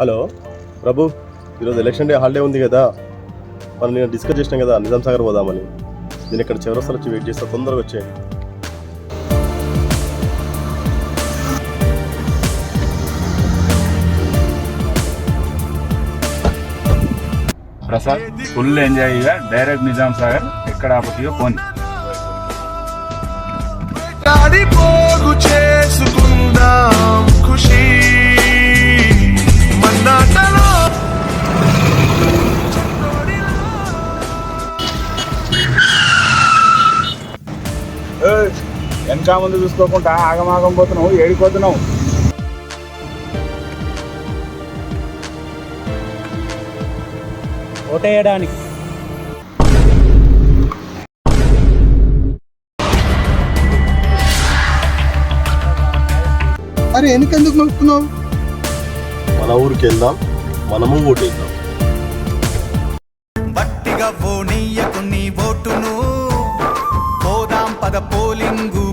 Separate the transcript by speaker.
Speaker 1: Hello ప్రభు ఈరోజు election day holiday ఉంది కదా. మనం నేను డిస్కస్ చేసినాం కదా నిజాం సాగర్ పోదామని. నేను ఇక్కడ చివరసారి వచ్చి వెయిట్ చేస్తా తొందరగా వచ్చేయండి.
Speaker 2: ప్రసాద్ ఫుల్ ఎంజాయ్గా డైరెక్ట్ నిజాం సాగర్ ఎక్కడ
Speaker 3: ఆపతిగా ఫోన్
Speaker 2: వెనక ముందు చూసుకోకుండా ఆగమాగం పోతున్నావు ఏడిపోతున్నావు.
Speaker 4: ఓటేయడానికి.
Speaker 5: అరే ఎందుకెందుకు నొక్కుతున్నావు
Speaker 1: మన ఊరికి వెళ్దాం మనము ఓటేద్దాం.
Speaker 6: బట్టిగా ఓ నీయకు నీ ఓటును. లింగు